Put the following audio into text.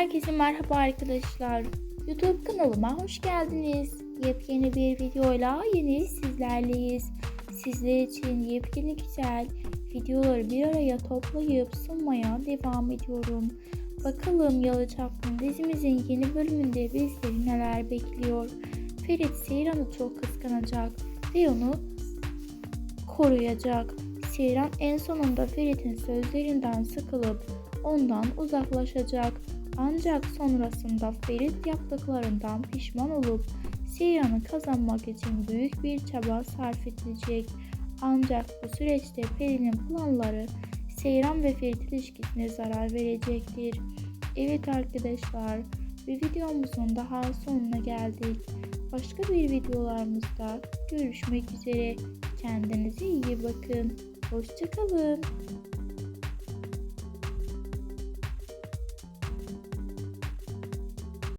Herkese merhaba arkadaşlar. YouTube kanalıma hoş geldiniz. Yepyeni bir videoyla yeni sizlerleyiz. Sizler için yepyeni güzel videoları bir araya toplayıp sunmaya devam ediyorum. Bakalım Yalı Çapkın dizimizin yeni bölümünde bizleri neler bekliyor. Ferit Seyran'ı çok kıskanacak ve onu koruyacak. Seyran en sonunda Ferit'in sözlerinden sıkılıp ondan uzaklaşacak. Ancak sonrasında Ferit yaptıklarından pişman olup Seyran'ı kazanmak için büyük bir çaba sarf edecek. Ancak bu süreçte Peri'nin planları Seyran ve Ferit ilişkisine zarar verecektir. Evet arkadaşlar, bir videomuzun daha sonuna geldik. Başka bir videolarımızda görüşmek üzere. Kendinize iyi bakın. Hoşçakalın.